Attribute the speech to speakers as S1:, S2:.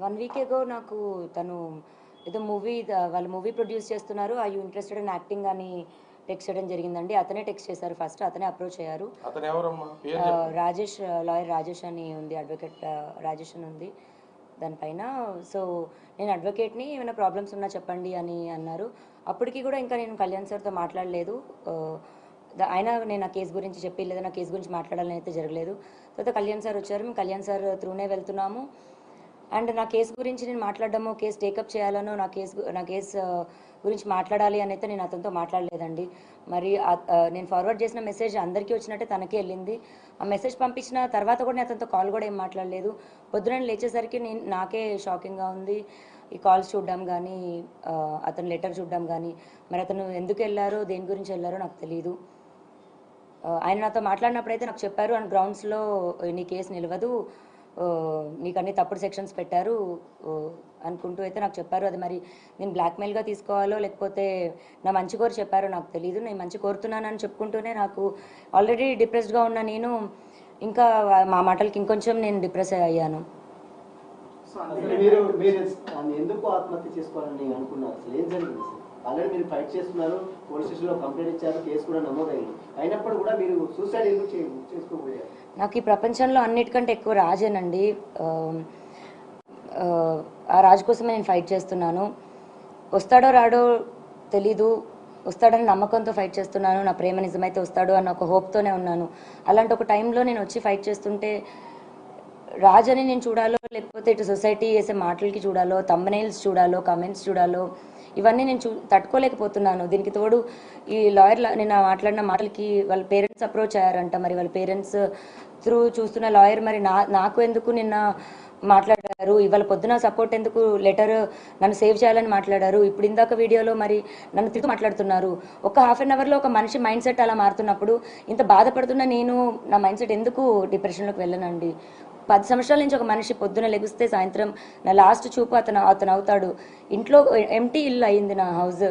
S1: One week ఎగో నాకు తను ఏదో మూవీ వాళ్ళు మూవీ ప్రొడ్యూస్ చేస్తున్నారు. I you interested in acting అని టెక్స్ట్ చేయడం జరిగిందండి. అతనే టెక్స్ట్ చేశారు ఫస్ట్ అతనే అప్రోచ్ అయ్యారు. ఆ, రాజేష్ లాయర్ రాజేష్ అని ఉంది అడ్వకేట్ రాజేష్ అని ఉంది దానిపైన. సో నేను అడ్వకేట్ని ఏమైనా ప్రాబ్లమ్స్ ఉన్నా చెప్పండి అని అన్నారు. అప్పటికి కూడా ఇంకా నేను కళ్యాణ్ సార్తో మాట్లాడలేదు. ఆ, ఆయన నేను నా కేసు గురించి చెప్పి లేదా నా కేసు గురించి మాట్లాడాలని అయితే జరగలేదు. తర్వాత కళ్యాణ్ సార్ వచ్చారు. మేము కళ్యాణ్ సార్ త్రూనే వెళ్తున్నాము. అండ్ నా కేసు గురించి నేను మాట్లాడడమో కేసు టేకప్ చేయాలనో నా కేసు నా కేసు గురించి మాట్లాడాలి అని అయితే నేను అతనితో మాట్లాడలేదండి. మరి నేను ఫార్వర్డ్ చేసిన మెసేజ్ అందరికీ వచ్చినట్టే తనకే వెళ్ళింది. ఆ మెసేజ్ పంపించిన తర్వాత కూడా నేను అతనితో కాల్ కూడా ఏం మాట్లాడలేదు. పొద్దున లేచేసరికి నేను నాకే షాకింగ్గా ఉంది. ఈ కాల్స్ చూడడం కానీ అతను అతని లెటర్ చూడడం కానీ మరి అతను ఎందుకు వెళ్ళారో దేని గురించి వెళ్ళారో నాకు తెలియదు ఆయన నాతో మాట్లాడినప్పుడు అయితే నాకు చెప్పారు అండ్ గ్రౌండ్స్లో నీ కేసు నిలవదు. ఆ, నీకు అన్ని తప్పుడు సెక్షన్స్ పెట్టారు అనుకుంటూ అయితే నాకు చెప్పారు. అది మరి నేను బ్లాక్మెయిల్గా తీసుకోవాలో లేకపోతే నా మంచి కోరి చెప్పారో నాకు తెలియదు నేను మంచి కోరుతున్నానని చెప్పుకుంటూనే నాకు ఆల్రెడీ డిప్రెస్డ్గా ఉన్న నేను ఇంకా మా మాటలకి ఇంకొంచెం నేను డిప్రెస్ అయ్యాను.
S2: మీరు మీరు ఎందుకు ఆత్మహత్య చేసుకోవాలని అనుకున్నారు? ఏం జరిగింది ఆల్రెడీ మీరు ఫైట్ చేస్తున్నారు పోలీస్ స్టేషన్లో కంప్లైంట్ ఇచ్చారు కేసు కూడా నమోదైంది. అయినప్పుడు కూడా మీరు సూసైడ్ ఎందుకు చేసుకోబోయారు?
S1: నాకు ఈ ప్రపంచంలో అన్నిటికంటే ఎక్కువ రాజేనండి. ఆ, రాజు కోసమే నేను ఫైట్ చేస్తున్నాను. వస్తాడో రాడో తెలీదు. వస్తాడని నమ్మకంతో ఫైట్ చేస్తున్నాను. నా ప్రేమ నిజమైతే వస్తాడు అన్న ఒక హోప్తోనే ఉన్నాను. అలాంటి ఒక టైంలో నేను వచ్చి ఫైట్ చేస్తుంటే రాజని నేను చూడాలో లేకపోతే ఇటు సొసైటీ వేసే మాటలకి చూడాలో తమ్మనైల్స్ చూడాలో కమెంట్స్ చూడాలో ఇవన్నీ నేను చూ తట్టుకోలేకపోతున్నాను. దీనికి తోడు ఈ లాయర్ నిన్న మాట్లాడిన మాటలకి వాళ్ళ పేరెంట్స్ అప్రోచ్ అయ్యారంట. మరి వాళ్ళ పేరెంట్స్ త్రూ చూస్తున్న లాయర్ మరి నా నాకు ఎందుకు నిన్న మాట్లాడారు. ఇవాళ పొద్దున సపోర్ట్ ఎందుకు లెటర్ నన్ను సేవ్ చేయాలని మాట్లాడారు. ఇప్పుడు ఇందాక వీడియోలో మరి నన్ను తిరుగు మాట్లాడుతున్నారు. ఒక హాఫ్ అన్ అవర్లో ఒక మనిషి మైండ్ సెట్ అలా మారుతున్నప్పుడు ఇంత బాధపడుతున్న నేను నా మైండ్ సెట్ ఎందుకు డిప్రెషన్లోకి వెళ్ళనండి? పది సంవత్సరాల నుంచి ఒక మనిషి పొద్దున లెగిస్తే సాయంత్రం నా లాస్ట్ చూపు అతను అతను అవుతాడు. ఇంట్లో ఎంటీ ఇల్లు అయింది నా హౌస్